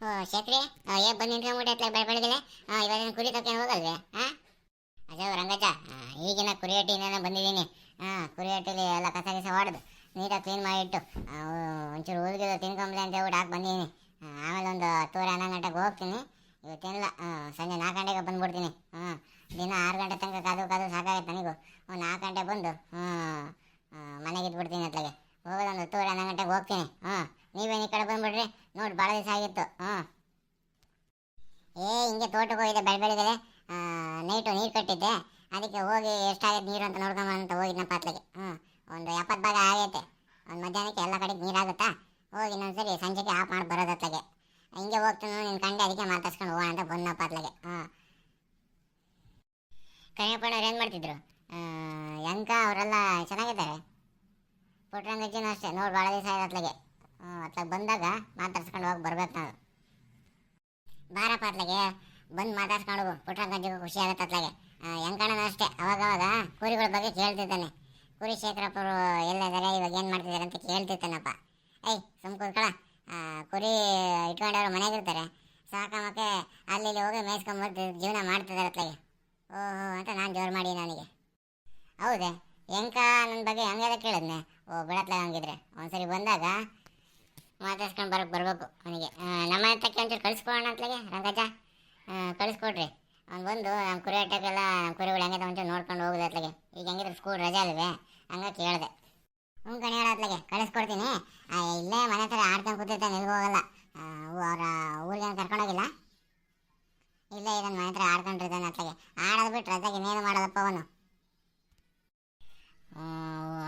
ಓ ಶೇಖ್ರಿ ಏ ಬಂದು ನಿಂತ್ಕೊಂಡ್ಬಿಟ್ಟೆ ಅತ್ಲಾಗ ಬೆಳ ಬೆಳಗ್ಗೆ ಇವಾಗ ಕುರಿ ತಗೊಂಡು ಹೋಗಲ್ವೇ ಹಾಂ ಅದೇ ರಂಗಜ್ಜ ಈಗಿನ ಕುರಿ ಹಟ್ಟಿಯಿಂದ ಬಂದಿದ್ದೀನಿ ಹಾಂ ಕುರಿ ಹಟ್ಟಿಲಿ ಎಲ್ಲ ಕಸ ಕಸ ಹೊಡೆದು ನೀಟಾಗಿ ಕ್ಲೀನ್ ಮಾಡಿಟ್ಟು ಒಂಚೂರು ಉದ್ಗಿದ ತಿನ್ಕೊಂಬ್ಲೆ ಅಂತ ಹೇಳ್ಬಿಟ್ಟು ಹಾಕಿ ಬಂದಿದ್ದೀನಿ ಆಮೇಲೆ ಒಂದು ಹತ್ತುವರೆ ಹನ್ನೊಂದು ಗಂಟೆಗೆ ಹೋಗ್ತೀನಿ. ಇವತ್ತೇನಿಲ್ಲ ಆ, ಸಂಜೆ ನಾಲ್ಕು ಗಂಟೆಗೆ ಬಂದ್ಬಿಡ್ತೀನಿ. ಹಾಂ ದಿನ ಆರು ಗಂಟೆ ತನಕ ಕಾದು ಕಾದು ಸಾಕಾಗುತ್ತೆ ನನಗೂ. ಒಂದು ನಾಲ್ಕು ಗಂಟೆ ಬಂದು ಹ್ಞೂ ಮನೆಗೆ ಇಟ್ಬಿಡ್ತೀನಿ ಅತ್ಲಾಗೆ. ಹೋಗೋದು ಒಂದು ಹತ್ತುವರೆ ಹನ್ನೊಂದು ಗಂಟೆಗೆ ಹೋಗ್ತೀನಿ. ಹಾಂ ನೀವೇನು ಈ ಕಡೆ ಬಂದ್ಬಿಡ್ರಿ. ನೋಡಿ ಭಾಳ ದಿವಸ ಆಗಿತ್ತು. ಹಾಂ ಏ, ಹಿಂಗೆ ತೋಟಕ್ಕೆ ಹೋಗಿದ್ದೆ, ಬೆಳೆ ಬೆಳೆದಿದೆ ನೈಟು ನೀರು ಕಟ್ಟಿದ್ದೆ. ಅದಕ್ಕೆ ಹೋಗಿ ಎಷ್ಟಾಗೈತೆ ನೀರು ಅಂತ ನೋಡ್ಕೊಂಬ ಅಂತ ಹೋಗಿದ್ನ ಪಾತ್ಲಿಗೆ ಹ್ಞೂ. ಒಂದು ಎಪ್ಪತ್ತು ಭಾಗ ಆಗೈತೆ. ಒಂದು ಮಧ್ಯಾಹ್ನಕ್ಕೆ ಎಲ್ಲ ಕಡೆಗೆ ನೀರಾಗುತ್ತಾ? ಹೋಗಿ ಇನ್ನೊಂದ್ಸರಿ ಸಂಜೆಗೆ ಆಫ್ ಮಾಡಿ ಬರೋದು ಅತ್ಲಾಗೆ. ಹಿಂಗೆ ಹೋಗ್ತಾನು ನಿನ್ನ ಕಂಡೆ ಅದಕ್ಕೆ ಮಾತಾಡ್ಸ್ಕೊಂಡು ಹೋಗೋಣ ಅಂತ ಬಂದಪ್ಪ ಅತ್ಲಾಗೆ. ಹಾಂ ಕರಿಯಪ್ಪಣ್ಣವ್ರು ಏನು ಮಾಡ್ತಿದ್ರು? ಯಂಕ ಅವರೆಲ್ಲ ಚೆನ್ನಾಗಿದ್ದಾರೆ? ಪುಟ್ರಂಗಜ್ಜಿನೂ ಅಷ್ಟೇ. ನೋಡಿ ಭಾಳ ದಿವಸ ಆಯ್ತು ಅತ್ಲಾಗೆ ಬಂದಾಗ ಮಾತಾಡ್ಸ್ಕೊಂಡು ಹೋಗಿ ಬರ್ಬೇಕು ನಾವು. ಬಾರಪ್ಪ ಅತ್ಲಾಗೆ ಬಂದು ಮಾತಾಡ್ಸ್ಕೊಂಡು ಹೋಗು. ಖುಷಿ ಆಗುತ್ತೆ ಅತ್ಲಾಗೆ ಹೆಂಗಣ್ಣನ ಅಷ್ಟೇ. ಅವಾಗವಾಗ ಅವಾಗ ಕುರಿಗಳ ಬಗ್ಗೆ ಕೇಳ್ತಿದ್ದಾನೆ. ಕುರಿ ಶೇಖರಪ್ಪರು ಎಲ್ಲಿದ್ದಾರೆ ಇವಾಗ ಏನು ಮಾಡ್ತಿದ್ದಾರೆ ಅಂತ ಕೇಳ್ತಿರ್ತಾನಪ್ಪ ಏಯ್, ಸುಮ್ ಕೂತ್ಕೊಳ. ಕುರಿ ಇಟ್ಕೊಂಡವ್ರು ಮನೆಗಿರ್ತಾರೆ ಸಾಕಮಕ್ಕೆ ಅಲ್ಲಿ ಹೋಗಿ ಮೇಯಿಸ್ಕೊಂಬರ್ತಿದ್ರು ಜೀವನ ಮಾಡ್ತಿದ್ದಾರೆ ಅತ್ಲಾಗೆ ಓಹೋ ಅಂತ ನಾನು ಜೋರು ಮಾಡಿ ನನಗೆ ಹೌದೇ ಹೆಂಕ ನನ್ನ ಬಗ್ಗೆ ಹಂಗೆಲ್ಲ ಕೇಳಿದ್ನೆ ಓ ಬಿಡತ್ಲಾಗ ಹಂಗಿದ್ರೆ ಒಂದ್ಸರಿ ಬಂದಾಗ ಮಾತಾಡ್ಸ್ಕೊಂಡು ಬರಕ್ಕೆ ಬರಬೇಕು ಅವನಿಗೆ ನಮ್ಮ ಹತ್ತಕ್ಕೆ ಒಂಚೂರು ಕಳಿಸ್ಕೊಡೋಣ ಅಂತಲಾಗೆ ರಂಗಜ್ಜ ಆ, ಕಳಿಸ್ಕೊಡ್ರಿ. ಅವ್ನು ಬಂದು ನಮ್ಮ ಕುರಿ ಅಟ್ಟಕ್ಕೆಲ್ಲ ನಮ್ಮ ಕುರಿಗಳು ಹೆಂಗೆ ಒಂಚೂರು ನೋಡ್ಕೊಂಡು ಹೋಗುದು ಅತ್ಲಾಗೆ ಈಗ ಹೆಂಗಿದ್ರೆ ಸ್ಕೂಲ್ ರಜೆ ಅಲ್ವೇ? ಹಂಗೆ ಕೇಳಿದೆ. ಹ್ಞೂ ಕಣಿ ಹೇಳತ್ಲಾಗೆ ಕಳಿಸ್ಕೊಡ್ತೀನಿ. ಇಲ್ಲೇ ಮನೆ ಹತ್ರ ಆಡ್ಕೊಂಡು ಕೂತಿರ್ತಾನೆ ಎಲ್ಗೂ ಹೋಗಲ್ಲ. ಅವರ ಊರಿಗೆ ಕರ್ಕೊಂಡೋಗಿಲ್ಲ? ಇಲ್ಲೇ ಇದನ್ನ ಮನೆ ಹತ್ರ ಆಡ್ಕೊಂಡಿರ್ತಾನೆ ಅತ್ಲಾಗೆ ಆಡೋದು ಬಿಟ್ಟು ರಜೆಗೆ ಇನ್ನೇನು ಮಾಡೋದಪ್ಪ ಅವನು?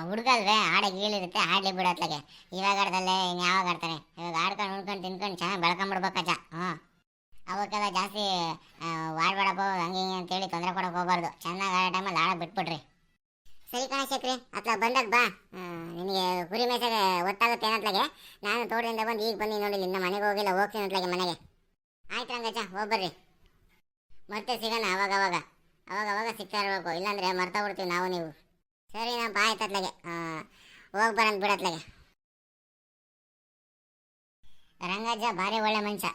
ಹುಡುಗ ಅಲ್ವೇ? ಆಡಕ್ಕೆ ಗೀಳಿರುತ್ತೆ ಆಡ್ಲಿ ಬಿಡು ಅತ್ಲಾಗೆ ಇವಾಗ ಆಡ್ದಲ್ಲೇ ಇನ್ನು ಯಾವಾಗ ಆಡ್ತಾನೆ? ಇವಾಗ ಆಡ್ಕೊಂಡು ಉಣ್ಕೊಂಡು ತಿನ್ಕೊಂಡು ಚೆನ್ನಾಗಿ ಬೆಳ್ಕೊಂಬಿಡ್ಬೇಕಜ್ಜ ಹಾಂ. ಅವಕ್ಕೆಲ್ಲ ಜಾಸ್ತಿ ಆಡ್ಬೇಡಪ್ಪ ಹಂಗೆ ಹಿಂಗೆ ಅಂತೇಳಿ ತೊಂದರೆ ಕೊಡಕ್ಕೆ ಹೋಗ್ಬಾರ್ದು ಚೆನ್ನಾಗಿ ಆಡೋ ಟೈಮಲ್ಲಿ ಆಡಕ್ಕೆ ಬಿಟ್ಬಿಡ್ರಿ ಸರಿ ಕಣ ಶಕ್ರಿ ಅತ್ಲ ಬಂದಾಗ ಬಾ ಆ, ನಿನಗೆ ಕುರಿ ಮೇಸಾಗ ನಾನು ತೋಟದಿಂದ ಬಂದು ಈಗ ಬನ್ನಿ ನೋಡಿ ನಿನ್ನ ಮನೆಗೆ ಹೋಗಿಲ್ಲ, ಹೋಗ್ತೀನಿ ಅಂತಲಾಗೆ ಮನೆಗೆ. ಆಯ್ತು ರಂಗಜ್ಜ ಹೋಗ್ಬರ್ರಿ ಮತ್ತೆ ಸಿಗೋಣ ಅವಾಗ ಅವಾಗ. ಅವಾಗ ಅವಾಗ ಸಿಗ್ತಾ ಇರಬೇಕು. ಇಲ್ಲಾಂದ್ರೆ ಮರ್ತಾ ಬಿಡ್ತೀವಿ ನಾವು ನೀವು. ಸರಿ ನಾ ಬಾ ಆಯ್ತು ಅತ್ಲಾಗೆ ಹೋಗಿ ಬರಂತ ಬಿಡತ್ಲಾಗೆ ರಂಗಜ್ಜ ಭಾರಿ ಒಳ್ಳೆ ಮನುಷ್ಯ.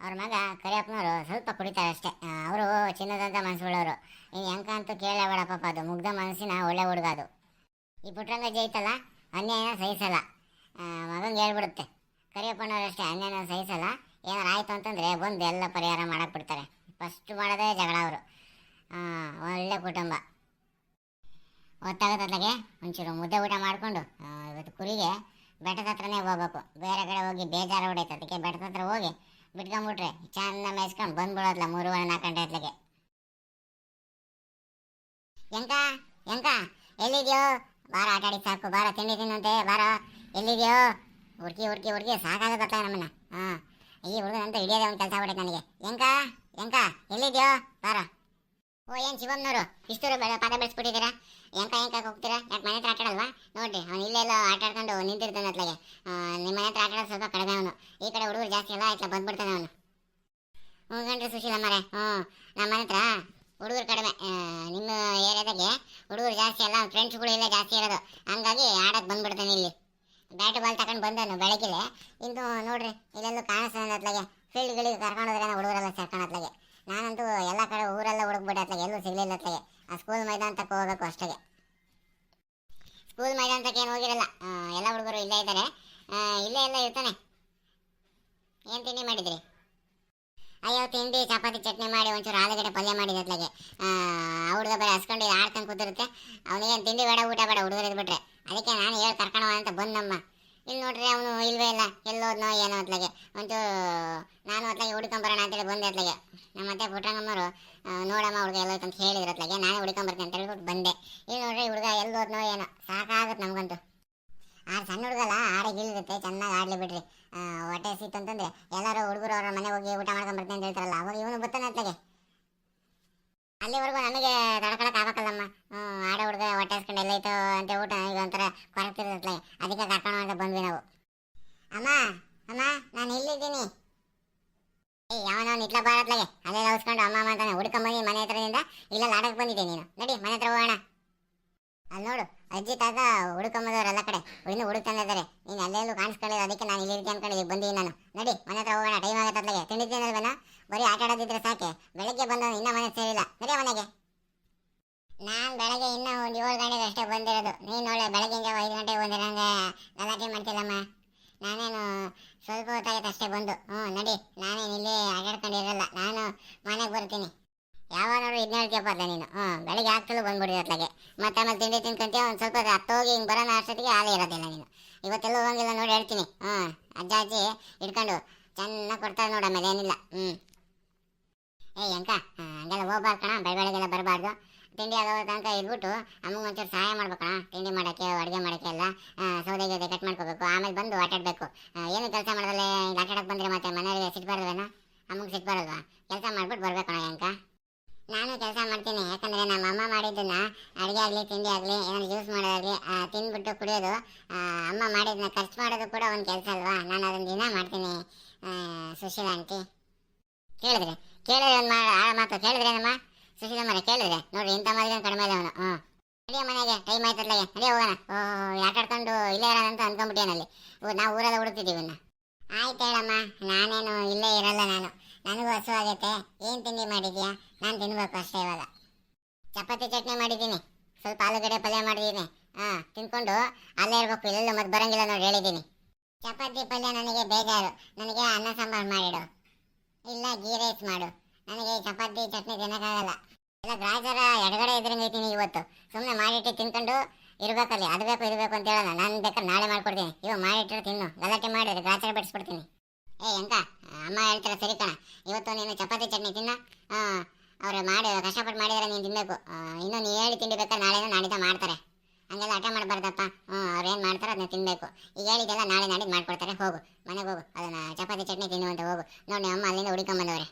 ಅವ್ರ ಮಗ ಕರಿಯಪ್ಪನವರು ಸ್ವಲ್ಪ ಕುಡಿತಾರೆ ಅಷ್ಟೇ. ಅವರು ಚಿನ್ನದಂತ ಮನಸ್ಸುಗಳವರು ಈ ಅಂಕ ಅಂತೂ ಕೇಳೇ ಬೇಡ ಪಾಪ ಅದು. ಮುಗ್ಧ ಮನಸ್ಸಿನ ಒಳ್ಳೆ ಹುಡುಗ ಅದು. ಈ ಪುಟ್ರಂಗಜ್ಜ ಐತಲ್ಲ? ಅನ್ಯಾಯ ಸಹಿಸಲ್ಲ. ಮಗಂಗೆ ಹೇಳ್ಬಿಡುತ್ತೆ. ಕರಿಯಪ್ಪನವ್ರು ಅಷ್ಟೇ ಅನ್ಯಾಯ ಸಹಿಸಲ್ಲ. ಏನಾರು ಆಯಿತು ಅಂತಂದರೆ ಬಂದು ಎಲ್ಲ ಪರಿಹಾರ ಮಾಡಕ್ಕೆ ಬಿಡ್ತಾರೆ. ಫಸ್ಟ್ ಮಾಡೋದೇ ಜಗಳ ಅವರು. ಒಳ್ಳೆ ಕುಟುಂಬ. ಹೊತ್ತಾಗತ್ತಗೆ ಒಂಚೂರು ಮುದ್ದೆ ಊಟ ಮಾಡಿಕೊಂಡು ಇವತ್ತು ಕುರಿಗೆ ಬೆಟ್ಟದ ಹತ್ರನೇ ಹೋಗ್ಬೇಕು. ಬೇರೆ ಕಡೆ ಹೋಗಿ ಬೇಜಾರು ಹೊಡೈತೆ. ಅದಕ್ಕೆ ಬೆಟ್ಟದ ಹತ್ರ ಹೋಗಿ ಬಿಟ್ಕೊಂಬಿಟ್ರೆ ಚೆಂದ ಮೇಯಿಸ್ಕೊಂಡು ಬಂದ್ಬಿಡೋದ್ಲ ಮೂರುವರೆ ನಾಲ್ಕು ಗಂಟೆ ಹೊತ್ಲಿಗೆ. ಎಂಕ? ಎಂಕ? ಎಲ್ಲಿದ್ಯೋ? ಬಾರ ಆಟ ಆಡಿ ಸಾಕು. ಬಾರ ತಿಂಡಿ ತಿನ್ನಂತೆ. ಬಾರ ಎಲ್ಲಿದ್ಯೋ? ಹುಡುಕಿ ಹುಡುಕಿ ಹುಡುಕಿ ಸಾಕಾಗತ್ತ ನಮ್ಮನ್ನ. ಹಾಂ. ಈ ಹುಡುಗನಂತ ಹಿಡಿಯೋದೇ ಒಂದು ಕೆಲಸ ಬಿಡಕ್ಕೆ ನನಗೆ. ಎಂಕ? ಎಂಕ? ಎಲ್ಲಿದೆಯೋ? ಬಾರ. ಓ, ಏನು ಶಿವಮ್ನವರು ಇಷ್ಟೂರು ಪಾದ ಬೆಳೆಸ್ಬಿಟ್ಟಿದ್ದೀರಾ? ಎಂಕ ಎಂಕ ಹೋಗ್ತೀರಾ? ಯಾಕೆ ಮನೆ ಹತ್ರ ಆಟಾಡಲ್ವಾ? ನೋಡ್ರಿ, ಅವ್ನು ಇಲ್ಲೆಲ್ಲ ಆಟ ಆಡ್ಕೊಂಡು ನಿಂತಿರ್ತಾನೆ ಅತ್ಲಾಗೆ. ನಿಮ್ಮ ಮನೆ ಹತ್ರ ಆಟಾಡೋದು ಸ್ವಲ್ಪ ಕಡಿಮೆ ಅವನು. ಈ ಕಡೆ ಹುಡುಗರು ಜಾಸ್ತಿ ಎಲ್ಲ ಆಯ್ತಾ ಬಂದ್ಬಿಡ್ತಾನೆ ಅವನು. ಹ್ಞೂ ಸುಶೀಲ ಮರೆ ಹ್ಞೂ. ನಮ್ಮ ಮನೆ ಹತ್ರ ಹುಡುಗರು ಕಡಿಮೆ ನಿಮ್ಮ ಏರಿಯಾದಾಗೆ ಹುಡುಗರು ಜಾಸ್ತಿ ಅಲ್ಲ ಫ್ರೆಂಡ್ಸ್ಗಳು ಇಲ್ಲೇ ಜಾಸ್ತಿ ಇರೋದು. ಹಂಗಾಗಿ ಆಡಕ್ಕೆ ಬಂದ್ಬಿಡ್ತಾನೆ ಇಲ್ಲಿ. ಬ್ಯಾಟ್ ಬಾಲ್ ತಗೊಂಡು ಬಂದನು ಬೆಳಗ್ಗೆ ಇಂದು ನೋಡ್ರಿ, ಇಲ್ಲೆಲ್ಲೂ ಕಾಣಿಸ್ತಾನೆ ಅತ್ಲಾಗೆ ಫೀಲ್ಡ್ಗಳಿಗೆ ಕರ್ಕೊಂಡು ಹೋದ್ರೆ ಹುಡುಗರೆಲ್ಲ ಸೇರ್ಕೊಂಡು ಅತ್ಲಾಗೆ ನಾನಂತೂ ಎಲ್ಲ ಕಡೆ ಊರೆಲ್ಲ ಹುಡುಕ್ಬಿಟ್ಟೆ ಅತ್ಲಾಗೆ ಎಲ್ಲೂ ಸಿಗ್ಲಿಲ್ಲ ಅತ್ಲಾಗೆ ಆ ಸ್ಕೂಲ್ ಮೈದಾನ ತಕ್ಕ ಹೋಗ್ಬೇಕು ಅಷ್ಟೇ ಸ್ಕೂಲ್ ಮೈದಾನ ತಕ್ಕ ಏನು ಹೋಗಿರಲ್ಲ ಎಲ್ಲ ಹುಡುಗರು ಇಲ್ಲೇ ಇದ್ದಾರೆ ಇಲ್ಲೇ ಎಲ್ಲ ಇರ್ತಾನೆ. ಏನು ತಿಂಡಿ ಮಾಡಿದ್ರಿ? ಅಯ್ಯೋ, ತಿಂಡಿ, ಚಪಾತಿ, ಚಟ್ನಿ ಮಾಡಿ ಒಂಚೂರು ಆಲೂಗಡ್ಡೆ ಪಲ್ಯ ಮಾಡಿದ ಅತ್ಲಾಗೆ ಆ ಹುಡುಗ ಬರೀ ಹಸ್ಕೊಂಡು ಆಡ್ಕೊಂಡು ಕೂತಿರುತ್ತೆ. ಅವನಿಗೇನು ತಿಂಡಿ ಬೇಡ, ಊಟ ಬೇಡ, ಹುಡುಗರು ಇದ್ಬಿಟ್ರೆ. ಅದಕ್ಕೆ ನಾನು ಹೇಳಿ ಕರ್ಕೊಂಡು ಅಂತ ಬಂದಮ್ಮ. ಇಲ್ಲಿ ನೋಡ್ರಿ ಅವನು ಇಲ್ವೇ ಇಲ್ಲ. ಎಲ್ಲೋದ್ನೋ ಏನೋ ಅತ್ಲಾಗೆ. ಒಂದು ನಾನು ಅತ್ಲಾಗೆ ಹುಡ್ಕೊಂಬರೋಣ ಅಂತೇಳಿ ಬಂದೆ ಅತ್ಲಾಗೆ. ನಮ್ಮ ಮತ್ತೆ ಪುಟ್ಟಂಗಮ್ಮರು ಆ, ನೋಡಮ್ಮ ಹುಡುಗ ಎಲ್ಲೋಯ್ತು ಅಂತ ಹೇಳಿದ್ರು ಅತ್ಲಾಗೆ. ನಾನೇ ಹುಡ್ಕೊಂಬರ್ತೀನಿ ಅಂತ ಹೇಳ್ಬಿಟ್ಟು ಬಂದೆ. ಇಲ್ಲಿ ನೋಡ್ರಿ ಹುಡುಗ ಎಲ್ಲೋದ್ನೋ ಏನೋ. ಸಾಕಾಗುತ್ತೆ ನಮಗಂತೂ. ಆ ಸಣ್ಣ ಹುಡುಗಲ್ಲ ಆರೇ ಇಳಿರುತ್ತೆ ಚೆನ್ನಾಗಿ ಆಡ್ಲಿ ಬಿಡ್ರಿ. ಹೊಟ್ಟೆ ಸಿತ್ತು ಅಂತಂದ್ರೆ ಎಲ್ಲರೂ ಹುಡುಗರು ಅವ್ರ ಮನೆ ಹೋಗಿ ಊಟ ಮಾಡ್ಕೊಂಬರ್ತೀನಿ ಅಂತ ಹೇಳ್ತಾರಲ್ಲ ಅವಾಗ ಇವನು ಬರ್ತಾನೆ ಅತ್ಲಾಗೆ. ಅಲ್ಲಿವರೆಗೂ ನನಗೆ ತಡ್ಕೊಳಕ್ ಆಗಬೇಕಲ್ಲಮ್ಮ. ಹ್ಞೂ ಆಡ ಹುಡುಗ ಹೊಟ್ಟೆ ಹಸ್ಕೊಂಡು ಎಲ್ಲೈತೋ ಅಂತ ಊಟ ಈಗ ಒಂಥರ ಕೊರಗ್ತಿರ್ತೈತೆ. ಅದಕ್ಕೆ ಕರ್ಕೊಂಡು ಅಂತ ಬಂದ್ವಿ ನಾವು. ಅಮ್ಮ ಅಮ್ಮ, ನಾನು ಇಲ್ಲಿದ್ದೀನಿ. ಏ ಯಾವನೋ ನಿಟ್ಲ ಬಾರತ್ಲಾಗೆ. ಅಲ್ಲೆಲ್ಲ ಹೊಸ್ಕೊಂಡು ಅಮ್ಮ ಅಮ್ಮ ಅಂತಾನೆ ಹುಡ್ಕೊಂಬಂದು ಮನೆ ಹತ್ರದಿಂದ. ಇಲ್ಲ ಆಡಕ್ಕೆ ಬಂದಿದ್ದೆ ನೀನು. ನಡಿ, ಮನೆ ಹತ್ರ ಹೋಗೋಣ. ಅಲ್ಲಿ ನೋಡು, ಅಜ್ಜಿ, ತಾತ ಹುಡ್ಕೊಂಬದವ್ರು ಎಲ್ಲ ಕಡೆ. ಇನ್ನು ಹುಡುಕ್ತಾನೆ ಇದ್ದಾರೆ. ನೀನು ಅಲ್ಲೆಲ್ಲೂ ಕಾಣಿಸ್ಕೊಳ್ಳಿಲ್ಲ ಅದಕ್ಕೆ ನಾನು ಇಲ್ಲಿ ಇರ್ತೀನಿ ಅನ್ಕೊಂಡು ಬಂದಿದ್ದೀನಿ ನಾನು. ನಡಿ, ಮನೆ ಹತ್ರ ಹೋಗೋಣ. ಟೈಮ್ ಆಗತ್ತೆ ಅತ್ಲಾಗೆ ತಿಂಡಿ ತಿನ್ನಲ್ವೇನೋ ಬರೀ ಆಟ ಆಡೋದಿದ್ರೆ ಸಾಕೆ? ಬೆಳಗ್ಗೆ ಬಂದು ಇನ್ನ ಮನೆ ಸೇರಿಲ್ಲ. ಸರಿಯ ಮನೆಗೆ. ನಾನು ಬೆಳಗ್ಗೆ ಇನ್ನೂ ಒಂದು ಏಳು ಗಂಟೆಗೆ ಅಷ್ಟೇ ಬಂದಿರೋದು. ನೀನು ಒಳ್ಳೆ ಬೆಳಗ್ಗಿಂದ ಐದು ಗಂಟೆಗೆ ಬಂದಿರಂಗೆ ಗಲಾಟೆ ಮಾಡ್ತಿಲ್ಲಮ್ಮ. ನಾನೇನು ಸ್ವಲ್ಪ ಹೊತ್ತಾಗುತ್ತೆ ಅಷ್ಟೇ ಬಂದು. ಹ್ಞೂ ನಡಿ. ನಾನೇನು ಇಲ್ಲಿ ಆಟಾಡ್ಕೊಂಡಿರಲ್ಲ ನಾನು ಮನೆಗೆ ಬರ್ತೀನಿ. ಯಾವಾಗ ನೋಡು ಇದನ್ನ ಹೇಳ್ತೀಯಪ್ಪ ಅಲ್ಲ ನೀನು. ಹ್ಞೂ ಬೆಳಗ್ಗೆ ಆಗ್ತಲೂ ಬಂದ್ಬಿಡಿ ಅತ್ಲಾಗೆ. ಮತ್ತೆ ಆಮೇಲೆ ತಿಂಡಿ ತಿನ್ಕೊಂತೀಯ ಒಂದು ಸ್ವಲ್ಪ ಹೊತ್ತು ಹತ್ತೋಗಿ ಹಿಂಗೆ ಬರೋಣ ಅಷ್ಟೊತ್ತಿಗೆ ಹಾಲೇ ಇರೋದಿಲ್ಲ ನೀನು. ಇವತ್ತೆಲ್ಲ ಹೋಗಂಗಿಲ್ಲ ನೋಡಿ ಹೇಳ್ತೀನಿ. ಹ್ಞೂ ಅಜ್ಜ ಅಜ್ಜಿ ಹಿಡ್ಕೊಂಡು ಚೆನ್ನಾಗಿ ಕೊಡ್ತಾರೆ ನೋಡು ಆಮೇಲೆ ಏನಿಲ್ಲ. ಹ್ಞೂ ಏ ಅಂಕ ಹಂಗೆಲ್ಲ ಹೋಗ್ಬಾರ್ದು ಕಣ ಬೆಳ ಬೆಳಗ್ಗೆಲ್ಲ ಬರಬಾರ್ದು. ತಿಂಡಿ ಆಗೋ ತನಕ ಇದ್ಬಿಟ್ಟು ಅಮ್ಮಗೆ ಒಂಚೂರು ಸಹಾಯ ಮಾಡ್ಬೇಕಣ ತಿಂಡಿ ಮಾಡೋಕ್ಕೆ, ಅಡುಗೆ ಮಾಡೋಕ್ಕೆ ಎಲ್ಲ ಸೌದೆ ಗೀದೆ ಕಟ್ ಮಾಡ್ಕೋಬೇಕು. ಆಮೇಲೆ ಬಂದು ಆಟಾಡಬೇಕು. ಏನು ಕೆಲಸ ಮಾಡೋದಲ್ಲ ಹಿಂಗೆ ಆಟಾಡಕ್ಕೆ ಬಂದರೆ ಮತ್ತೆ ಮನೆಯಲ್ಲಿ ಸಿಗ್ಬಾರ್ದೇನ ಅಮ್ಮಗೆ ಸಿಗ್ಬಾರಲ್ವ ಕೆಲಸ ಮಾಡ್ಬಿಟ್ಟು ಬರ್ಬೇಕಣ ಅಂಕ ನಾನು ಕೆಲಸ ಮಾಡ್ತೀನಿ, ಯಾಕಂದರೆ ನಮ್ಮ ಅಮ್ಮ ಮಾಡಿದ್ದನ್ನು, ಅಡುಗೆ ಆಗಲಿ, ತಿಂಡಿ ಆಗಲಿ, ಏನಾದ್ರು ಯೂಸ್ ಮಾಡೋದಾಗಲಿ ತಿಂದ್ಬಿಟ್ಟು ಕುಡಿಯೋದು ಅಮ್ಮ ಮಾಡಿದ್ದನ್ನ ಖರ್ಚು ಮಾಡೋದು ಕೂಡ ಒಂದು ಕೆಲಸ ಅಲ್ವಾ? ನಾನು ಅದನ್ನು ದಿನ ಮಾಡ್ತೀನಿ ಸುಶೀಲಾ ಆಂಟಿ. ಕೇಳಿದ್ರೆ? ಕೇಳಿದ್ರೆ ಒಂದು ಮಾತು ಕೇಳಿದ್ರೆ ಏನಮ್ಮ? ಸುಶೀಲಾ ಮನೆ ಕೇಳಿದ್ರೆ? ನೋಡ್ರಿ, ಇಂಥ ಮನೆಗೆ ಕಡಿಮೆ ಇಲ್ಲ ಅವನು ಹ್ಞೂ ಮನೆಗೆ ಟೈಮ್ ಆಯ್ತತ್ಲಾಗೆ ನಡಿಯ ಹೋಗೋಣ. ಓ ಆಟ ಇಲ್ಲೇ ಇರೋಣ ಅಂತ ಅನ್ಕೊಂಡ್ಬಿಟ್ಟೇನಲ್ಲಿ ನಾವು ಊರೆಲ್ಲ ಹುಡುಕ್ತಿದ್ದೀವಿ ಇನ್ನು. ಆಯ್ತು ಹೇಳಮ್ಮ, ನಾನೇನು ಇಲ್ಲೇ ಇರಲ್ಲ ನಾನು. ನನಗೂ ಹಸು ಆಗೈತೆ. ಏನು ತಿಂಡಿ ಮಾಡಿದ್ಯಾ? ನಾನು ತಿನ್ಬೇಕು ಅಷ್ಟೇ ಇವಾಗ. ಚಪಾತಿ ಚಟ್ನಿ ಮಾಡಿದ್ದೀನಿ. ಸ್ವಲ್ಪ ಆಲೂಗಡ್ಡೆ ಪಲ್ಯ ಮಾಡಿದ್ದೀನಿ. ಹಾಂ, ತಿನ್ಕೊಂಡು ಅಲ್ಲೇ ಇರಬೇಕು. ಇಲ್ಲೆಲ್ಲ ಮತ್ತೆ ಬರಂಗಿಲ್ಲ ನೋಡಿ ಹೇಳಿದ್ದೀನಿ. ಚಪಾತಿ ಪಲ್ಯ ನನಗೆ ಬೇಜಾರು. ನನಗೆ ಅನ್ನ ಸಾಂಬಾರು ಮಾಡಿಡು. ಇಲ್ಲ, ಗೀ ರೈಸ್ ಮಾಡು. ನನಗೆ ಚಪಾತಿ, ಚಟ್ನಿ ತಿನ್ನಕ್ಕಾಗಲ್ಲ. ಇಲ್ಲ ಗ್ರಾಜರ ಎಡಗಡೆ ಇದ್ರಂಗೈತೀನಿ ಇವತ್ತು. ಸುಮ್ಮನೆ ಮಾಡಿಟ್ಟು ತಿನ್ಕೊಂಡು ಇರ್ಬೇಕಲ್ಲಿ. ಅದು ಬೇಕು, ಇದು ಬೇಕು ಅಂತ ಹೇಳಲ್ಲ. ನಾನು ಬೇಕಾದ್ರೆ ನಾಳೆ ಮಾಡ್ಕೊಡ್ತೀನಿ. ಇವಾಗ ಮಾಡಿಟ್ಟರೆ ತಿನ್ನು. ಗಲಾಟೆ ಮಾಡಿದ್ರೆ ಗ್ರಾಚಾರ ಬಿಡಿಸ್ಬಿಡ್ತೀನಿ. ಏ, ಎಂಕ, ಅಮ್ಮ ಹೇಳ್ತಾರೆ ಸರಿ ಕಣ. ಇವತ್ತು ನೀನು ಚಪಾತಿ, ಚಟ್ನಿ ತಿನ್ನ. ಅವ್ರು ಮಾಡಿ, ಕಷ್ಟಪಟ್ಟು ಮಾಡಿದ್ರೆ, ನೀನು ತಿನ್ನಬೇಕು ಇನ್ನೂ ನೀನು ಹೇಳಿ ತಿಂಡಿ ಬೇಕಾದ್ರೆ ನಾಳೆ ನಾಡಿದ್ದ ಮಾಡ್ತಾರೆ. ಹಂಗೆಲ್ಲ ಹಠ ಮಾಡಬಾರ್ದಪ್ಪ. ಹ್ಞೂ ಅವ್ರು ಏನು ಮಾಡ್ತಾರೋ ಅದನ್ನ ತಿನ್ನಬೇಕು ಈಗ ಹೇಳಿದ್ದೆಲ್ಲ ನಾಳೆ ನಾಡಿದ್ದು ಮಾಡ್ಕೊಡ್ತಾರೆ. ಹೋಗು, ಮನೆಗೆ ಹೋಗು. ಅದನ್ನ ಚಪಾತಿ, ಚಟ್ನಿ ತಿನ್ನುವಂತ ಹೋಗು. ನೋಡಿ ಅಮ್ಮ ಅಲ್ಲಿಂದ ಹುಡುಕೊಂಬಂದವ್ರೆ